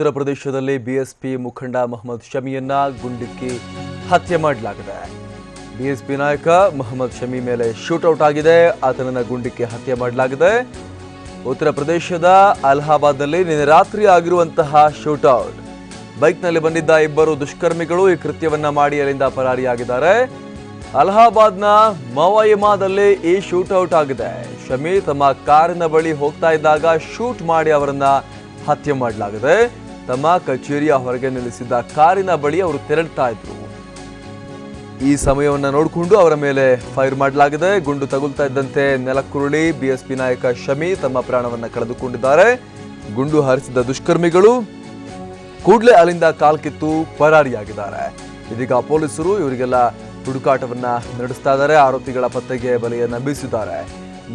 ಉತ್ತರ ಪ್ರದೇಶದಲ್ಲಿ ಬಿಎಸ್ಪಿ ಮುಖಂಡ ಮೊಹಮ್ಮದ್ ಶಮಿಯನ್ನ ಗುಂಡಿಕ್ಕಿ ಹತ್ಯೆ ಮಾಡಲಾಗಿದೆ. ಬಿಎಸ್ಪಿ ನಾಯಕ ಮೊಹಮ್ಮದ್ ಶಮಿ ಮೇಲೆ ಶೂಟೌಟ್ ಆಗಿದೆ. ಆತನನ್ನ ಗುಂಡಿಕ್ಕಿ ಹತ್ಯೆ ಮಾಡಲಾಗಿದೆ. ಉತ್ತರ ಪ್ರದೇಶದ ಅಲಹಾಬಾದ್ನಲ್ಲಿ ನಿನ್ನೆ ರಾತ್ರಿ ಆಗಿರುವಂತಹ ಶೂಟೌಟ್. ಬೈಕ್ನಲ್ಲಿ ಬಂದಿದ್ದ ಇಬ್ಬರು ದುಷ್ಕರ್ಮಿಗಳು ಈ ಕೃತ್ಯವನ್ನ ಮಾಡಿ ಅಲ್ಲಿಂದ ಪರಾರಿಯಾಗಿದ್ದಾರೆ. ಅಲಹಾಬಾದ್ನ ಮವಯಮಾದಲ್ಲಿ ಈ ಶೂಟೌಟ್ ಆಗಿದೆ. ಶಮಿ ತಮ್ಮ ಕಾರಿನ ಬಳಿ ಹೋಗ್ತಾ ಇದ್ದಾಗ ಶೂಟ್ ಮಾಡಿ ಅವರನ್ನ ಹತ್ಯೆ ಮಾಡಲಾಗಿದೆ. ತಮ್ಮ ಕಚೇರಿಯ ಹೊರಗೆ ನಿಲ್ಲಿಸಿದ್ದ ಕಾರಿನ ಬಳಿ ಅವರು ತೆರಳ್ತಾ ಇದ್ರು. ಈ ಸಮಯವನ್ನು ನೋಡಿಕೊಂಡು ಅವರ ಮೇಲೆ ಫೈರ್ ಮಾಡಲಾಗಿದೆ. ಗುಂಡು ತಗುಲ್ತಾ ಇದ್ದಂತೆ ನೆಲಕ್ಕುರುಳಿ ಬಿಎಸ್ಪಿ ನಾಯಕ ಶಮಿ ತಮ್ಮ ಪ್ರಾಣವನ್ನು ಕಳೆದುಕೊಂಡಿದ್ದಾರೆ. ಗುಂಡು ಹಾರಿಸಿದ ದುಷ್ಕರ್ಮಿಗಳು ಕೂಡಲೇ ಅಲ್ಲಿಂದ ಕಾಲ್ಕಿತ್ತು ಪರಾರಿಯಾಗಿದ್ದಾರೆ. ಇದೀಗ ಪೊಲೀಸರು ಇವರಿಗೆಲ್ಲ ಹುಡುಕಾಟವನ್ನ ನಡೆಸ್ತಾ ಇದ್ದಾರೆ. ಆರೋಪಿಗಳ ಪತ್ತೆಗೆ ಬಲೆಯನ್ನು ಬೀಸಿದ್ದಾರೆ.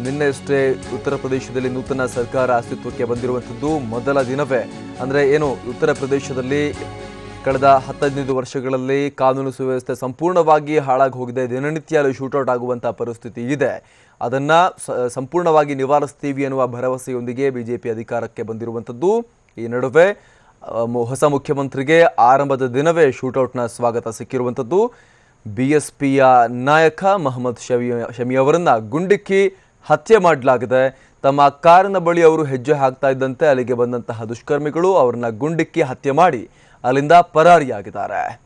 ನಿನ್ನೆಯಷ್ಟೇ ಉತ್ತರ ಪ್ರದೇಶದಲ್ಲಿ ನೂತನ ಸರ್ಕಾರ ಅಸ್ತಿತ್ವಕ್ಕೆ ಬಂದಿರುವಂಥದ್ದು ಮೊದಲ ದಿನವೇ. ಅಂದರೆ ಏನು, ಉತ್ತರ ಪ್ರದೇಶದಲ್ಲಿ ಕಳೆದ ಹತ್ತೈದು ವರ್ಷಗಳಲ್ಲಿ ಕಾನೂನು ಸುವ್ಯವಸ್ಥೆ ಸಂಪೂರ್ಣವಾಗಿ ಹಾಳಾಗಿ ಹೋಗಿದೆ ದಿನನಿತ್ಯ ಅಲ್ಲಿ ಶೂಟೌಟ್ ಆಗುವಂಥ ಪರಿಸ್ಥಿತಿ ಇದೆ. ಅದನ್ನು ಸಂಪೂರ್ಣವಾಗಿ ನಿವಾರಿಸ್ತೀವಿ ಎನ್ನುವ ಭರವಸೆಯೊಂದಿಗೆ ಬಿಜೆಪಿ ಅಧಿಕಾರಕ್ಕೆ ಬಂದಿರುವಂಥದ್ದು. ಈ ನಡುವೆ ಹೊಸ ಮುಖ್ಯಮಂತ್ರಿಗೆ ಆರಂಭದ ದಿನವೇ ಶೂಟೌಟ್ನ ಸ್ವಾಗತ ಸಿಕ್ಕಿರುವಂಥದ್ದು. ಬಿ ಎಸ್ ಪಿಯ ನಾಯಕ ಮೊಹಮ್ಮದ್ ಶಮಿ ಶಮಿ ಅವರನ್ನು ಗುಂಡಿಕ್ಕಿ ಹತ್ಯೆ ಮಾಡಲಾಗಿದೆ. ತಮ್ಮ ಕಾರಿನ ಬಳಿ ಅವರು ಹೆಜ್ಜೆ ಹಾಕ್ತಾ ಇದ್ದಂತೆ ಅಲ್ಲಿಗೆ ಬಂದಂತಹ ದುಷ್ಕರ್ಮಿಗಳು ಅವರನ್ನ ಗುಂಡಿಕ್ಕಿ ಹತ್ಯೆ ಮಾಡಿ ಅಲ್ಲಿಂದ ಪರಾರಿಯಾಗಿದ್ದಾರೆ.